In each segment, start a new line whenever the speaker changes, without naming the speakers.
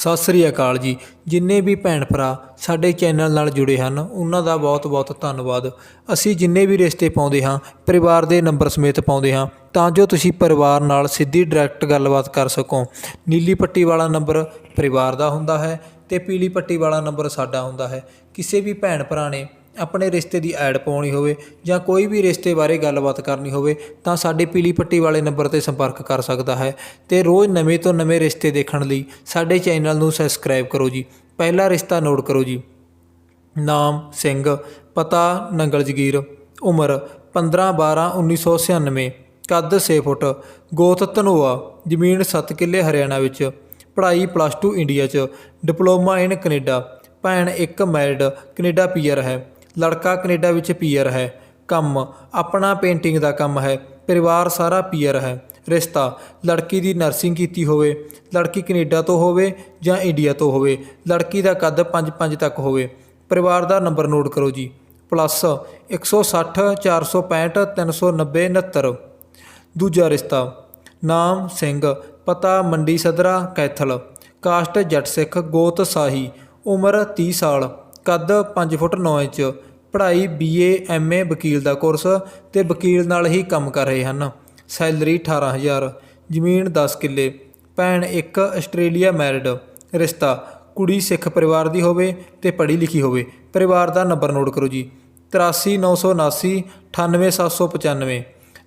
ਸਤਿ ਸ੍ਰੀ ਅਕਾਲ ਜੀ। ਜਿੰਨੇ ਵੀ ਭੈਣ ਭਰਾ ਸਾਡੇ ਚੈਨਲ ਨਾਲ ਜੁੜੇ ਹਨ, ਉਹਨਾਂ ਦਾ ਬਹੁਤ-ਬਹੁਤ ਧੰਨਵਾਦ। ਅਸੀਂ ਜਿੰਨੇ ਵੀ ਰਿਸ਼ਤੇ ਪਾਉਂਦੇ ਹਾਂ, ਪਰਿਵਾਰ ਦੇ ਨੰਬਰ ਸਮੇਤ ਪਾਉਂਦੇ ਹਾਂ, ਤਾਂ ਜੋ ਤੁਸੀਂ ਪਰਿਵਾਰ ਨਾਲ ਸਿੱਧੀ ਡਾਇਰੈਕਟ ਗੱਲਬਾਤ ਕਰ ਸਕੋ। ਨੀਲੀ ਪੱਟੀ ਵਾਲਾ ਨੰਬਰ ਪਰਿਵਾਰ ਦਾ ਹੁੰਦਾ ਹੈ ਤੇ ਪੀਲੀ ਪੱਟੀ ਵਾਲਾ ਨੰਬਰ ਸਾਡਾ ਹੁੰਦਾ ਹੈ। ਕਿਸੇ ਵੀ ਭੈਣ ਭਰਾ ਨੇ ਆਪਣੇ ਰਿਸ਼ਤੇ ਦੀ ਐਡ ਪਾਉਣੀ ਹੋਵੇ ਜਾਂ ਕੋਈ ਵੀ ਰਿਸ਼ਤੇ ਬਾਰੇ ਗੱਲਬਾਤ ਕਰਨੀ ਹੋਵੇ ਤਾਂ ਸਾਡੇ ਪੀਲੀ ਪੱਟੀ ਵਾਲੇ ਨੰਬਰ ਤੇ ਸੰਪਰਕ ਕਰ ਸਕਦਾ ਹੈ ਤੇ ਰੋਜ਼ ਨਵੇਂ ਤੋਂ ਨਵੇਂ ਰਿਸ਼ਤੇ ਦੇਖਣ ਲਈ ਸਾਡੇ ਚੈਨਲ ਨੂੰ ਸਬਸਕ੍ਰਾਈਬ ਕਰੋ ਜੀ। ਪਹਿਲਾ ਰਿਸ਼ਤਾ ਨੋਟ ਕਰੋ ਜੀ। ਨਾਮ, ਸਿੰਘ, ਪਤਾ, ਨੰਗਲ, ਜਗੀਰ, ਉਮਰ 15 12 1996 ਕੱਦ 6 ਫੁੱਟ, ਗੋਤ, ਧਨੋਆ, ਜ਼ਮੀਨ 7 ਕਿੱਲੇ ਹਰਿਆਣਾ ਵਿੱਚ, ਪੜ੍ਹਾਈ ਪਲੱਸ 2 ਇੰਡੀਆ 'ਚ, ਡਿਪਲੋਮਾ ਇਨ ਕੈਨੇਡਾ, ਭੈਣ ਇੱਕ ਮੈਰਿਡ, ਕੈਨੇਡਾ ਪੀਆਰ ਹੈ। ਲੜਕਾ ਕੈਨੇਡਾ ਵਿੱਚ ਪੀਅਰ ਹੈ। ਕੰਮ, ਆਪਣਾ ਪੇਂਟਿੰਗ ਦਾ ਕੰਮ ਹੈ। ਪਰਿਵਾਰ ਸਾਰਾ ਪੀਅਰ ਹੈ। ਰਿਸ਼ਤਾ, ਲੜਕੀ ਦੀ ਨਰਸਿੰਗ ਕੀਤੀ ਹੋਵੇ, ਲੜਕੀ ਕੈਨੇਡਾ ਤੋਂ ਹੋਵੇ ਜਾਂ ਇੰਡੀਆ ਤੋਂ ਹੋਵੇ, ਲੜਕੀ ਦਾ ਕੱਦ 5-5 ਤੱਕ ਹੋਵੇ। ਪਰਿਵਾਰ ਦਾ ਨੰਬਰ ਨੋਟ ਕਰੋ ਜੀ। ਪਲੱਸ 160 465 390 69 ਦੂਜਾ ਰਿਸ਼ਤਾ, ਨਾਮ ਸਿੰਘ, ਪਤਾ ਮੰਡੀ ਸਦਰਾ, ਕੈਥਲ। ਕਾਸਟ ਜੱਟ ਸਿੱਖ, ਗੋਤ ਸਾਹੀ, ਉਮਰ 30 ਸਾਲ, ਕੱਦ 5 ਫੁੱਟ 9 ਇੰਚ। ਪੜ੍ਹਾਈ ਬੀਏ ਐਮਏ ਵਕੀਲ ਦਾ ਕੋਰਸ ਤੇ ਵਕੀਲ ਨਾਲ ਹੀ ਕੰਮ ਕਰ ਰਹੇ ਹਨ। ਸੈਲਰੀ 18000 ਜ਼ਮੀਨ 10 ਕਿੱਲੇ, ਭੈਣ ਇੱਕ ਆਸਟ੍ਰੇਲੀਆ ਮੈਰਿਡ ਰਿਸ਼ਤਾ, ਕੁੜੀ ਸਿੱਖ ਪਰਿਵਾਰ ਦੀ ਹੋਵੇ ਤੇ ਪੜ੍ਹੀ ਲਿਖੀ ਹੋਵੇ, ਪਰਿਵਾਰ ਦਾ ਨੰਬਰ ਨੋਟ ਕਰੋ ਜੀ। 83979 98795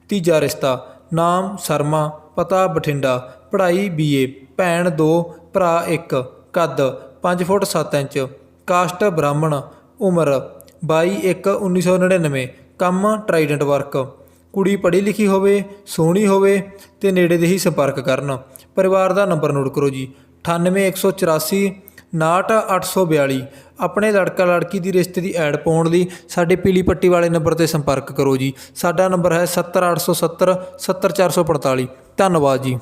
ਤੀਜਾ ਰਿਸ਼ਤਾ, ਨਾਮ ਸ਼ਰਮਾ, ਪਤਾ ਬਠਿੰਡਾ, ਪੜ੍ਹਾਈ ਬੀਏ ਭੈਣ 2 ਭਰਾ 1 ਕੱਦ 5 ਫੁੱਟ 7 ਇੰਚ, ਕਾਸਟ ਬ੍ਰਾਹਮਣ, ਉਮਰ 22 1 1999 ਕੰਮ ਟਰਾਈਡੈਂਟ ਵਰਕ ਕੁੜੀ ਪੜ੍ਹੀ ਲਿਖੀ ਹੋਵੇ, ਸੋਹਣੀ ਹੋਵੇ ਤੇ ਨੇੜੇ ਦੇ ਹੀ ਸੰਪਰਕ ਕਰਨ। ਪਰਿਵਾਰ ਦਾ ਨੰਬਰ ਨੋਟ ਕਰੋ ਜੀ 98184 69842 ਆਪਣੇ ਲੜਕਾ ਲੜਕੀ ਦੀ ਰਿਸ਼ਤੇ ਦੀ ਐਡ ਪਾਉਣ ਲਈ ਸਾਡੇ ਪੀਲੀ ਪੱਟੀ ਵਾਲੇ ਨੰਬਰ ਤੇ ਸੰਪਰਕ ਕਰੋ ਜੀ। ਸਾਡਾ ਨੰਬਰ ਹੈ 70870 70445 ਧੰਨਵਾਦ ਜੀ।